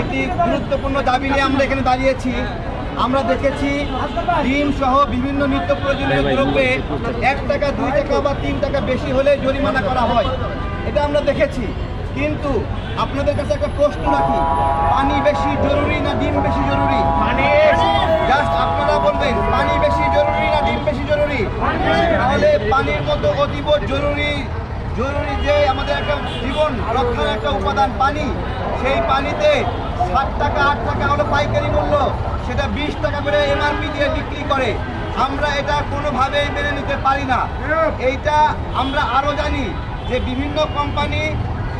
একটি গুরুত্বপূর্ণ দাবি নিয়ে আমরা এখানে দাঁড়িয়েছি। আমরা দেখেছি ডিম সহ বিভিন্ন নিত্য প্রয়োজনীয় দ্রব্যে এক টাকা দুই টাকা বা তিন টাকা বেশি হলে জরিমানা করা হয়। এটা আমরা দেখেছি। কিন্তু আপনাদের কাছে একটা প্রশ্ন রাখি পানি বেশি জরুরি না ডিম বেশি জরুরি? পানি জাস্ট আপনারা বলবেন পানি বেশি জরুরি না ডিম বেশি জরুরি? তাহলে পানির মতো অতীব জরুরি জরুরি যে আমাদের একটা জীবন রক্ষার একটা উপাদান পানি, সেই পানিতে সাত টাকা, আট টাকা হলো পাইকারি মূল্য। সেটা বিশ টাকা করে এমআরপি দিয়ে বিক্রি করে। আমরা এটা কোনোভাবেই মেনে নিতে পারি না। এইটা আমরা আরও জানি যে বিভিন্ন কোম্পানি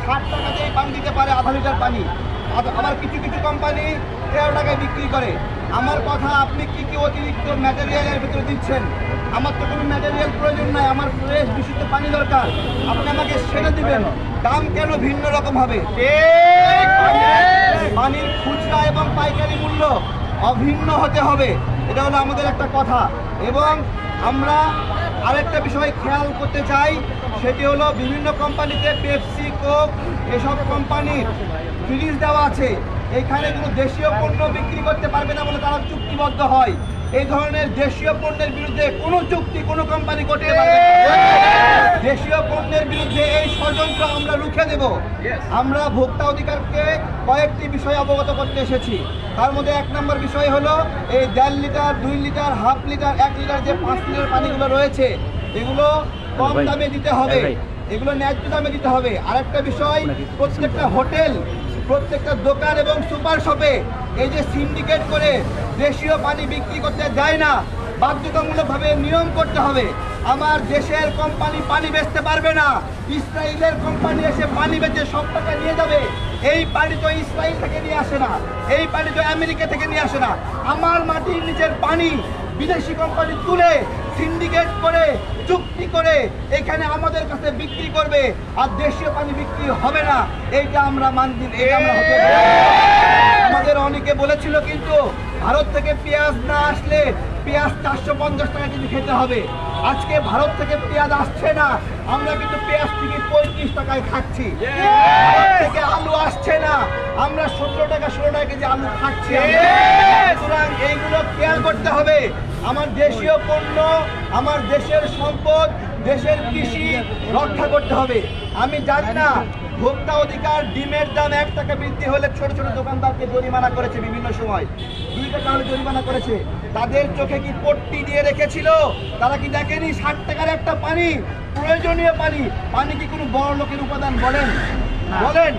ষাট টাকাতেই পানি দিতে পারে আধা লিটার পানি। আবার- কিছু কিছু কোম্পানি তেরো টাকায় বিক্রি করে। আমার কথা আপনি কি কি অতিরিক্ত ম্যাটেরিয়ালের ভিতরে দিচ্ছেন? আমার তো কোনো ম্যাটেরিয়াল প্রয়োজন নাই আমার ফ্রেশ বিশুদ্ধ পানি দরকার। আপনি আমাকে সেটা দিবেন। দাম কেন ভিন্ন রকম হবে? পানির খুচরা এবং পাইকারি মূল্য অভিন্ন হতে হবে। এটা হলো আমাদের একটা কথা। এবং আমরা আরেকটা বিষয় খেয়াল করতে চাই, সেটি হলো বিভিন্ন কোম্পানিতে পেপসি, কোক, এসব কোম্পানির ফ্রিজ দেওয়া আছে। এখানে কোনো দেশীয় পণ্য বিক্রি করতে পারবে না বলে তারা চুক্তিবদ্ধ হয়। এই ধরনের দেশীয় পণ্যের বিরুদ্ধে কোনো চুক্তি কোনো কোম্পানি করতে পারবে না। দেশীয় পণ্যের বিরুদ্ধে এই ষড়যন্ত্র আমরা রুখে দেব। আমরা ভোক্তা অধিকারকে কয়েকটি বিষয় অবগত করতে এসেছি। তার মধ্যে এক নম্বর বিষয় হলো এই দেড় লিটার দুই লিটার হাফ লিটার এক লিটার যে পাঁচ লিটার পানিগুলো রয়েছে এগুলো কম দামে দিতে হবে। এগুলো ন্যায্য দামে দিতে হবে। আরেকটা বিষয় প্রত্যেকটা হোটেল প্রত্যেকটা দোকান এবং সুপার শপে এই যে সিন্ডিকেট করে দেশীয় পানি বিক্রি করতে যায় না, বাধ্যতামূলকভাবে নিয়ম করতে হবে। আমার দেশের কোম্পানি পানি বেচতে পারবে না ইসরায়েলের কোম্পানি এসে পানি বেচে সব টাকা নিয়ে যাবে। এই পানি তো ইসরায়েল থেকে নিয়ে আসে না, এই পানি তো আমেরিকা থেকে নিয়ে আসে না। আমার মাটির নিচের পানি বিদেশি কোম্পানি তুলে সিন্ডিকেট করে, চুক্তি করে এখানে আমাদের কাছে বিক্রি করবে। আর দেশীয় পানি বিক্রি হবে না। এইটা আমরা মানছি আমাদের অনেকে বলেছিল কিন্তু ভারত থেকে পেঁয়াজ না আসলে পেঁয়াজ চারশো পঞ্চাশ টাকা কেজি খেতে হবে। আজকে ভারত থেকে পেঁয়াজ আসছে না। আমরা কিন্তু পেঁয়াজ থেকে পঁয়ত্রিশ টাকায় খাচ্ছি। থেকে আলু আসছে না। আমরা সতেরো টাকা, ষোলো টাকা কেজি আলু খাচ্ছি সুতরাং এইগুলো খেয়াল করতে হবে আমার দেশীয় পণ্য আমার দেশের সম্পদ দেশের কৃষি রক্ষা করতে হবে। আমি জানি না ভোক্তা অধিকার ডিমের দাম এক টাকা বৃদ্ধি হলে ছোট ছোট দোকানদারকে জরিমানা করেছে বিভিন্ন সময়। দুই টাকা হলে জরিমানা করেছে। তাদের চোখে কি পট্টি দিয়ে রেখেছিল? তারা কি দেখেনি? ষাট টাকার একটা পানি প্রয়োজনীয় পানি। পানি কি কোনো বড় লোকের উপাদান বলেন? বলেন।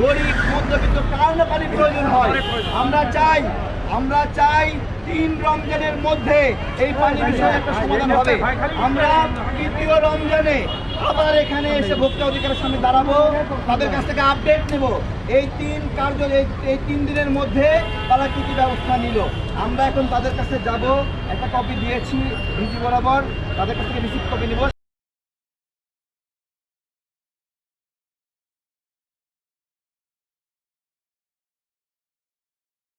গরিব মধ্যবিত্ত কার না পানি প্রয়োজন হয়? আমরা চাই আমরা চাই তিন রমজানের মধ্যে এই পানি বিষয়ে একটা সমাধান হবে। আমরা তৃতীয় রমজানে আবার এখানে এসে ভোক্তা অধিকারের সামনে দাঁড়াবো, তাদের কাছ থেকে আপডেট নেব। এই তিন কার্য এই তিন দিনের মধ্যে তারা কি কি ব্যবস্থা নিল? আমরা এখন তাদের কাছে যাব, একটা কপি দিয়েছি, ভিজি বরাবর, তাদের কাছ থেকে রিসিভ কপি নিব।